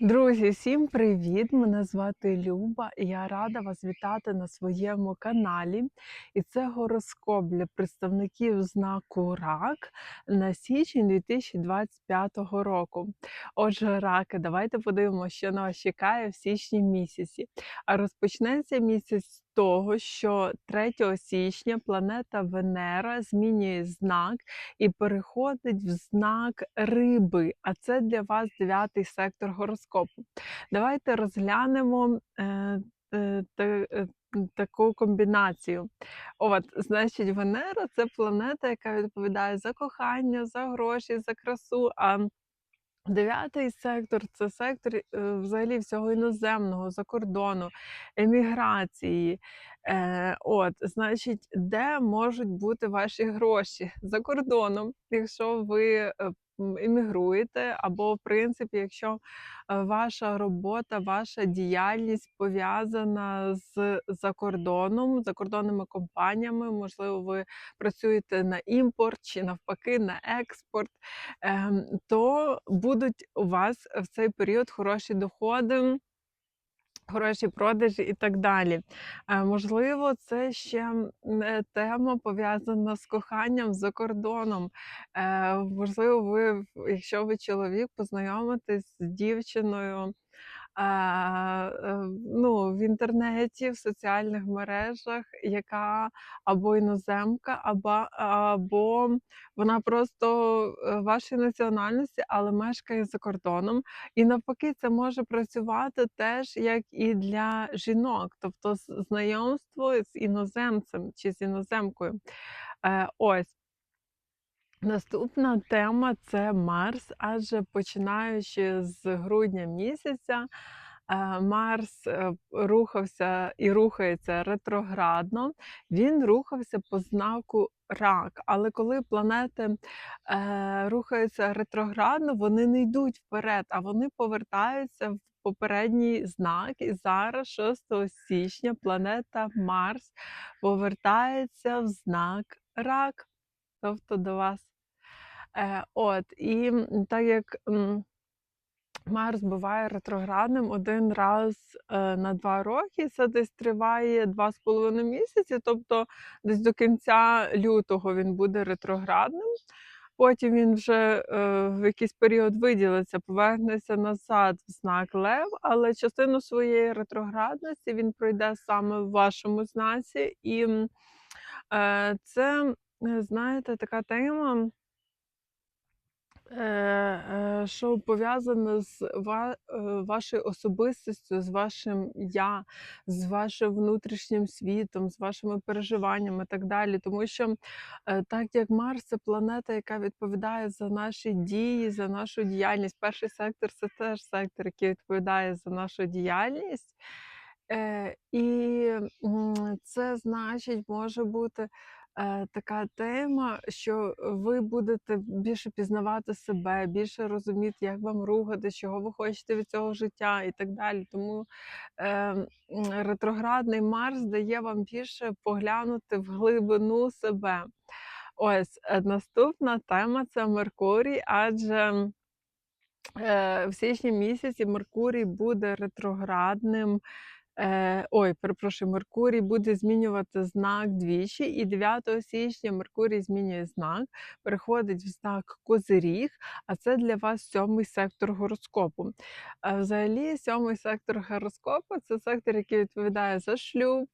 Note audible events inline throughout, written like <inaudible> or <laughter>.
Друзі, всім привіт! Мене звати Люба, і я рада вас вітати на своєму каналі. І це гороскоп для представників знаку РАК на січень 2025 року. Отже, раки, давайте подивимося, що нас чекає в січні місяці. А розпочнеться місяць того, що 3 січня планета Венера змінює знак і переходить в знак риби, а це для вас дев'ятий сектор гороскопу. Давайте розглянемо е, е, е, таку комбінацію. От, значить, Венера це планета, яка відповідає за кохання, за гроші, за красу. А Дев'ятий сектор це сектор е, взагалі всього іноземного, за кордону, еміграції. Е, от, значить, де можуть бути ваші гроші за кордоном, якщо ви е, м, емігруєте, або в принципі, якщо е, ваша робота, ваша діяльність пов'язана з закордоном, закордонними компаніями, можливо, ви працюєте на імпорт чи навпаки на експорт ем, то будуть у вас в цей період хороші доходи. Хороші продажі і так далі. Е, можливо, це ще е, тема пов'язана з коханням за кордоном. Е, можливо, ви, якщо ви чоловік, познайомитесь з дівчиною ну, в інтернеті, в соціальних мережах, яка або іноземка, або, або вона просто е, вашої національності, але мешкає за кордоном. І навпаки, це може працювати теж як і для жінок, тобто знайомство з іноземцем чи з іноземкою. Е, Ось. Наступна тема це Марс, адже починаючи з грудня місяця, е, Марс е, рухався і рухається ретроградно. Він рухався по знаку Рак. Але коли планети е, рухаються ретроградно, вони не йдуть вперед, а вони повертаються в попередній знак. І зараз, 6 січня, планета Марс повертається в знак Рак, тобто до вас. Е, от, і так як Марс буває ретроградним один раз е, на два роки, це десь триває два з половиною місяці, тобто десь до кінця лютого він буде ретроградним. Потім він вже е, в якийсь період виділиться, повернеться назад в знак Лев, але частину своєї ретроградності він пройде саме в вашому знаці. І це, знаєте, така тема. Е, е, що пов'язане з е, вашою особистістю, з вашим я, з вашим внутрішнім світом, з вашими переживаннями і так далі. Тому що, так як Марс це планета, яка відповідає за наші дії, за нашу діяльність. Перший сектор це теж сектор, який відповідає за нашу діяльність. І, це значить, може бути така тема, що ви будете більше пізнавати себе, більше розуміти, як вам рухатись, чого ви хочете від цього життя і так далі. Тому е, ретроградний Марс дає вам більше поглянути в глибину себе. Ось е, наступна тема це Меркурій, адже е, в січні місяці Меркурій буде ретроградним. Е, ой, перепрошую, Меркурій буде змінювати знак двічі, і 9 січня Меркурій змінює знак, переходить в знак Козиріг, а це для вас сьомий сектор гороскопу. Е, взагалі, сьомий сектор гороскопу це сектор, який відповідає за шлюб,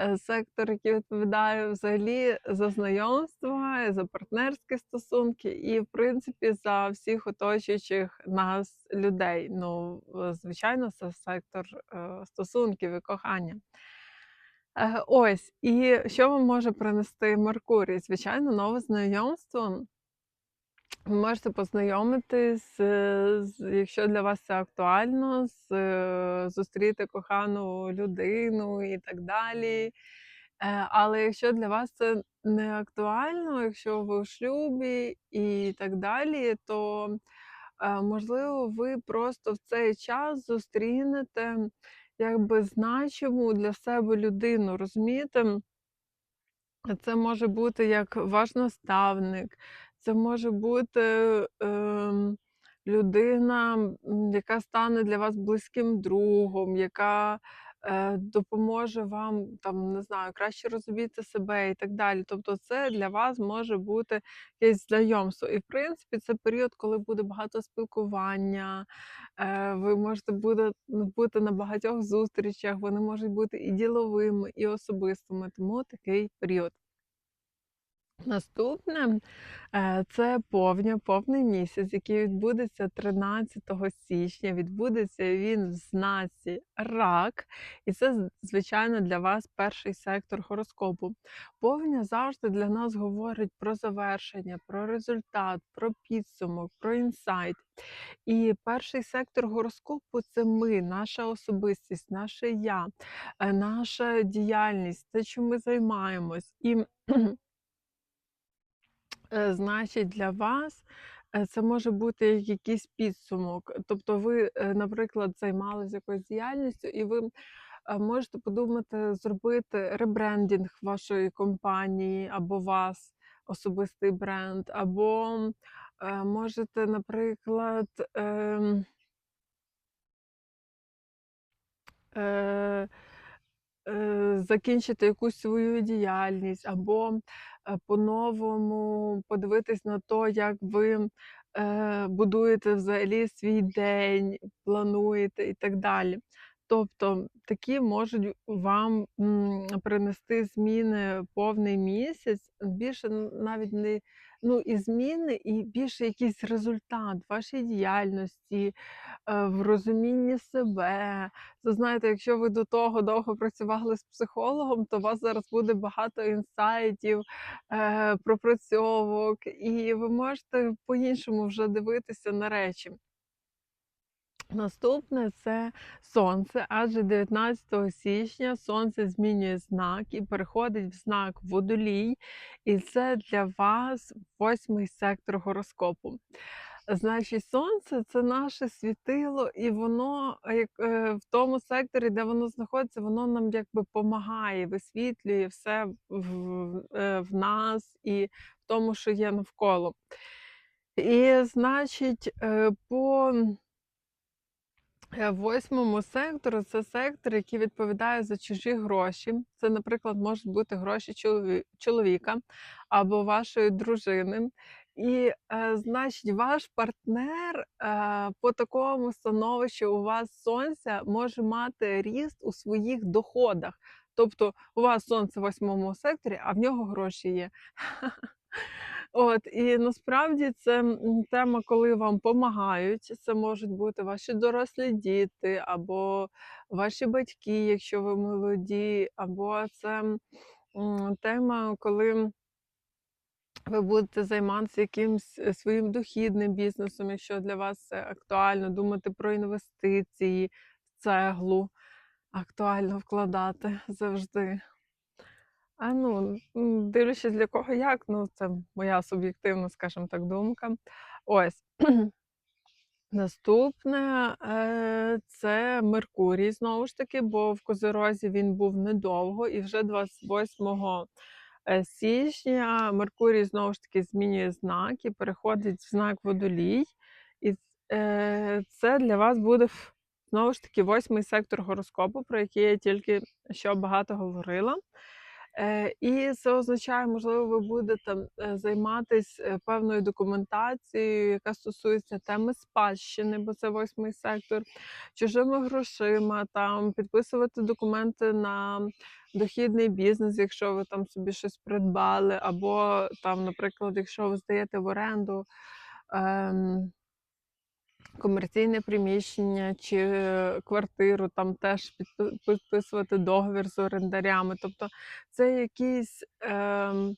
е, сектор, який відповідає взагалі за знайомства, за партнерські стосунки і, в принципі, за всіх оточуючих нас людей. Ну, звичайно, це сектор е, стосунків і кохання. Е, Ось, і що вам може принести Меркурій? Звичайно, нове знайомство. Ви можете познайомитись, е, з якщо для вас це актуально, з е, зустріти кохану людину і так далі. Але якщо для вас це не актуально, якщо ви в шлюбі і так далі, то можливо ви просто в цей час зустрінете якби значиму для себе людину, розумієте? Це може бути як ваш наставник, це може бути, е, людина, яка стане для вас близьким другом, яка, допоможе вам, там, не знаю, краще розуміти себе і так далі. Тобто це для вас може бути якесь знайомство. І, в принципі, це період, коли буде багато спілкування, е, ви можете буде бути на багатьох зустрічах, вони можуть бути і діловими, і особистими, тому такий період. Наступне, це повня, повний місяць, який відбудеться 13 січня. Відбудеться він в знаці Рак, і це, звичайно, для вас перший сектор гороскопу. Повня завжди для нас говорить про завершення, про результат, про підсумок, про інсайт. І перший сектор гороскопу це ми, наша особистість, наше я, е, наша діяльність, те, чим ми займаємось. І значить, для вас, е, це може бути якийсь підсумок. Тобто ви, е, наприклад, займалися якоюсь діяльністю, і ви, е, можете подумати зробити ребрендінг вашої компанії або вас, особистий бренд, або, е, можете, наприклад, ем е, е, закінчити якусь свою діяльність, або е, по-новому подивитись на те, як ви е, будуєте взагалі свій день, плануєте і так далі. Тобто такі можуть вам принести зміни повний місяць, більше навіть не ну, і зміни, і більше якийсь результат вашої діяльності, е, в розумінні себе, то знаєте, якщо ви до того довго працювали з психологом, то у вас зараз буде багато інсайтів, е, пропрацьовок, і ви можете по-іншому вже дивитися на речі. Наступне це сонце, адже 19 січня сонце змінює знак і переходить в знак водолій, і це для вас восьмий сектор гороскопу. Значить, сонце це наше світило, і воно е, як е, в тому секторі, де воно знаходиться, воно нам якби помагає, висвітлює все в, е, в нас і в тому, що є навколо. І, значить, по восьмому сектору це сектор, який відповідає за чужі гроші. Це, наприклад, можуть бути гроші чоловіка або вашої дружини. І, е, значить, ваш партнер е, по такому становищі у вас сонця може мати ріст у своїх доходах. Тобто у вас сонце в восьмому секторі, а в нього гроші є. <laughs> От, і насправді це тема, коли вам помагають. Це можуть бути ваші дорослі діти, або ваші батьки, якщо ви молоді, або це тема, коли ви будете займатися якимсь е, своїм дохідним бізнесом, якщо для вас це актуально, думати про інвестиції в цеглу, актуально вкладати завжди. А, ну, дивлячись для кого як, ну, це моя суб'єктивна, скажімо так, думка. Ось. Наступне, е, це Меркурій знову ж таки, бо в Козирозі він був недовго, і вже 28 е, січня Меркурій знову ж таки змінює знак і переходить в знак Водолій. І е, це для вас буде знову ж таки восьмий сектор гороскопу, про який я тільки що багато говорила. Е, і це означає, можливо, ви будете е, займатись е, певною документацією, яка стосується теми спадщини, бо це восьмий сектор, чужими грошима, там підписувати документи на дохідний бізнес, якщо ви там собі щось придбали, або там, наприклад, якщо ви здаєте в оренду. ем, Комерційне приміщення чи е, квартиру, там теж підписувати договір з орендарями. Тобто це якісь ем,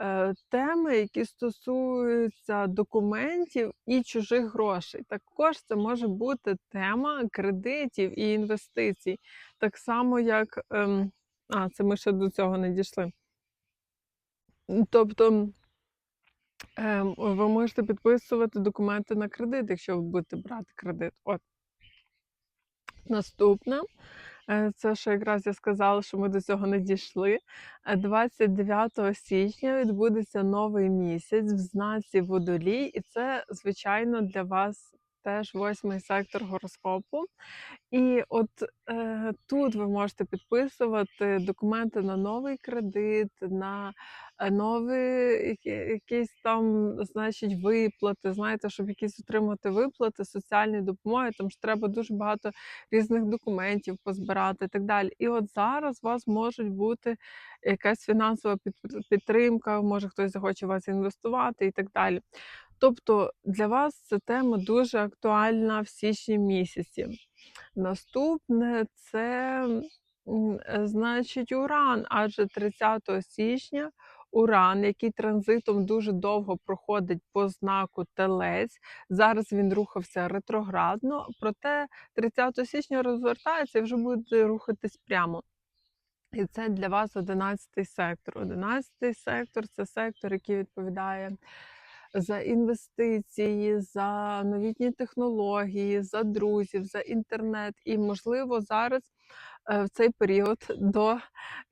е, теми, які стосуються документів і чужих грошей. Також це може бути тема кредитів і інвестицій. Так само, як ем, а, це ми ще до цього не дійшли. Тобто. Ем, ви можете підписувати документи на кредит, якщо ви будете брати кредит. От. Наступне Е, це що якраз я сказала, що ми до цього не дійшли. Е, 29 січня відбудеться новий місяць в знаці Водолій, і це, звичайно, для вас теж восьмий сектор гороскопу. І от е, тут ви можете підписувати документи на новий кредит, на які- якісь там, значить, виплати. Знаєте, щоб якісь отримати виплати, соціальні допомоги, там ж треба дуже багато різних документів позбирати і так далі. І от зараз у вас можуть бути якась фінансова під- підтримка, може хтось захоче вас інвестувати і так далі. Тобто для вас ця тема дуже актуальна в січні місяці. Наступне це, е, значить, Уран, адже 30 січня Уран, який транзитом дуже довго проходить по знаку Телець. Зараз він рухався ретроградно, проте 30 січня розвертається і вже буде рухатись прямо. І це для вас 11 сектор. 11 сектор це сектор, який відповідає за інвестиції, за новітні технології, за друзів, за інтернет. І, можливо, зараз в цей період до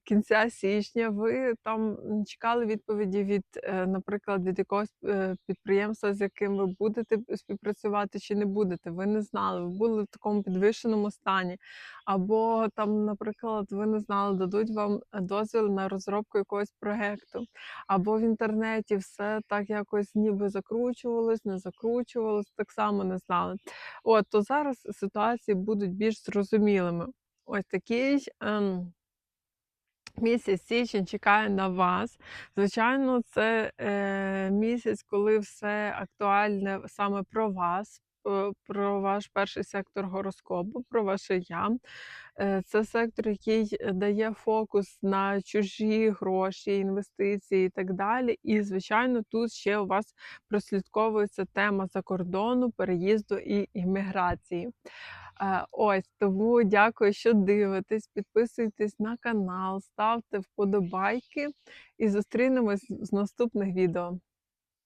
кінця січня ви там чекали відповіді від, е, наприклад, від якогось е, підприємства, з яким ви будете співпрацювати чи не будете. Ви не знали, ви були в такому підвищеному стані. Або там, наприклад, ви не знали, дадуть вам е, дозвіл на розробку якогось проекту або в інтернеті все так якось ніби закручувалось, не закручувалось, так само не знали. От, то зараз ситуації будуть більш зрозумілими. Ось такий ем, місяць січень чекає на вас. Звичайно, це е, місяць, коли все актуальне саме про вас. Е, Про ваш перший сектор гороскопу, про ваше я. Е, Це сектор, який е, дає фокус на чужі гроші, інвестиції і так далі. І, звичайно, тут ще у вас прослідковується тема закордону, переїзду і імміграції. Ось тому дякую, що дивитесь. Підписуйтесь на канал, ставте вподобайки і зустрінемось з наступних відео.